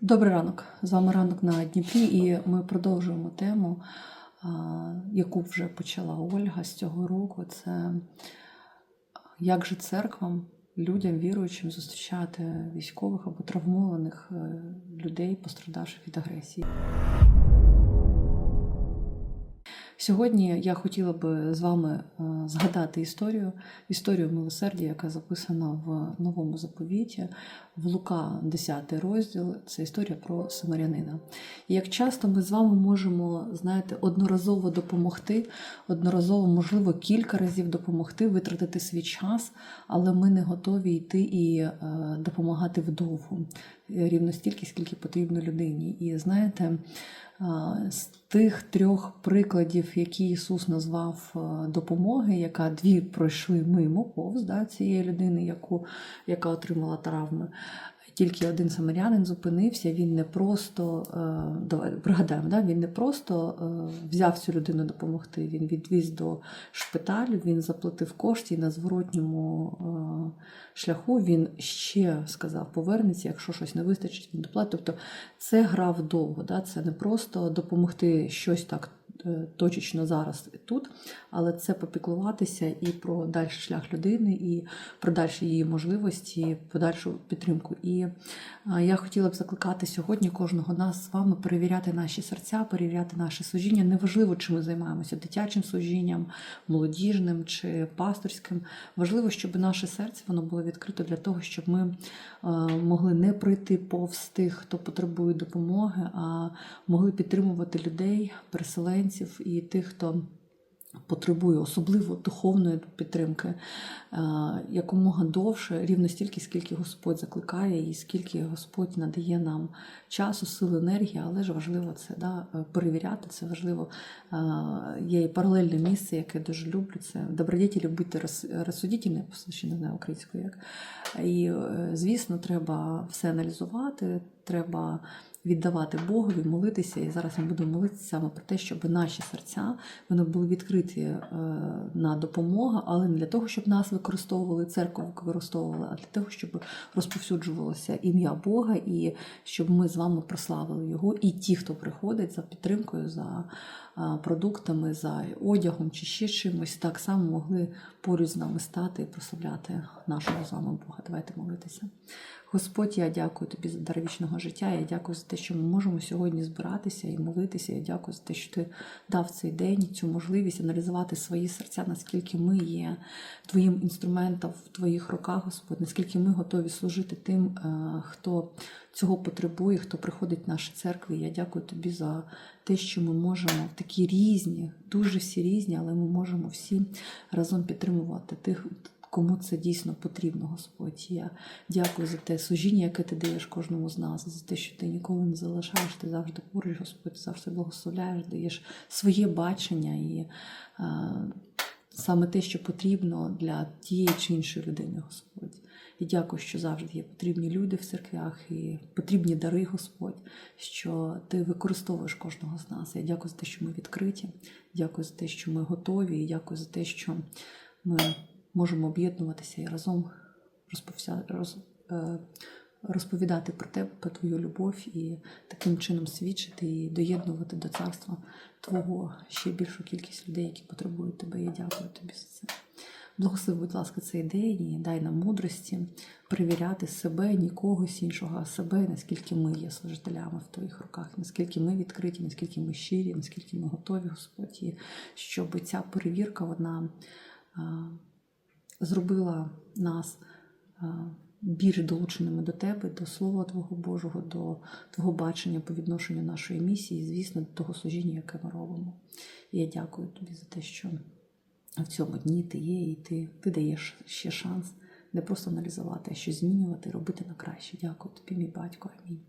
Добрий ранок. З вами ранок на Дніпрі, і ми продовжуємо тему, яку вже почала Ольга з цього року. Це як же церквам, людям, віруючим, зустрічати військових або травмованих е, людей, пострадавших від агресії. Сьогодні я хотіла би з вами е, згадати історію, історію милосердя, яка записана в новому заповіті, в Лука, 10 розділ. Це історія про самарянина. І як часто ми з вами можемо, знаєте, одноразово допомогти, одноразово, можливо, кілька разів допомогти, витратити свій час, але ми не готові йти і е, допомагати вдовгу рівно стільки, скільки потрібно людині. І знаєте, з тих трьох прикладів, які Ісус назвав допомоги, яка дві пройшли мимо повз да, цієї людини, яку, яка отримала травми. Тільки один самарянин зупинився, він не просто е, давай пригадаємо, да, він не просто е, взяв цю людину допомогти. Він відвіз до шпиталю, він заплатив кошти і на зворотньому е, шляху він ще сказав, повернеться, якщо щось не вистачить, він доплатить. Тобто це грав довго. Да? Це не просто допомогти щось так точечно зараз і тут, але це попіклуватися і про дальший шлях людини, і про дальші її можливості, подальшу підтримку. І е, я хотіла б закликати сьогодні кожного нас з вами перевіряти наші серця, перевіряти наше служіння. Неважливо, чим ми займаємося дитячим служінням, молодіжним чи пасторським. Важливо, щоб наше серце воно було відкрито для того, щоб ми е, могли не пройти повз тих, хто потребує допомоги, а могли підтримувати людей, переселенців і тих, хто. Потребує особливо духовної підтримки е, якомога довше, рівно стільки, скільки Господь закликає, і скільки Господь надає нам часу, сили, енергії, але ж важливо це да, перевіряти. Це важливо. Е, Є і паралельне місце, яке дуже люблю. Це добродітелі бути роз- розсудітельні, ще не знаю українською як. І, е, звісно, треба все аналізувати, треба віддавати Богові, молитися. І зараз ми будемо молитися саме про те, щоб наші серця вони були відкриті е, на допомогу, але не для того, щоб нас використовували, церкву використовували, а для того, щоб розповсюджувалося ім'я Бога, і щоб ми з вами прославили його. І ті, хто приходить за підтримкою, за е, продуктами, за одягом чи ще чимось, так само могли поруч з нами стати і прославляти нашого з вами Бога. Давайте молитися. Господь, я дякую тобі за дар вічного життя. Я дякую за те, що ми можемо сьогодні збиратися і молитися. Я дякую за те, що ти дав цей день цю можливість аналізувати свої серця, наскільки ми є твоїм інструментом в твоїх руках, Господь, наскільки ми готові служити тим, е, хто цього потребує, хто приходить в наші церкви. Я дякую тобі за те, що ми можемо такі різні, дуже всі різні, але ми можемо всі разом підтримувати тих. Кому це дійсно потрібно, Господь. Я дякую за те служіння, яке ти даєш кожному з нас, за те, що ти ніколи не залишаєш, ти завжди поруч, Господь, завжди благословляєш, даєш своє бачення і е, саме те, що потрібно для тієї чи іншої людини, Господь. І дякую, що завжди є потрібні люди в церквях і потрібні дари, Господь, що ти використовуєш кожного з нас. Я дякую за те, що ми відкриті, дякую за те, що ми готові, і дякую за те, що ми можемо об'єднуватися і разом е, розповідати про тебе, про твою любов і таким чином свідчити і доєднувати до царства Твого ще більшу кількість людей, які потребують тебе. Я дякую тобі за це. Благослови, будь ласка, цей день і дай нам мудрості перевіряти себе, нікогось іншого, а себе, наскільки ми є служителями в твоїх руках, наскільки ми відкриті, наскільки ми щирі, наскільки ми готові, Господь, і щоб ця перевірка вона зробила нас а, більш долученими до тебе, до Слова Твого Божого, до Твого бачення по відношенню нашої місії, звісно, до того служіння, яке ми робимо. І я дякую тобі за те, що в цьому дні ти є, і ти, ти даєш ще шанс не просто аналізувати, а що змінювати, робити на краще. Дякую тобі, мій батько. Амінь.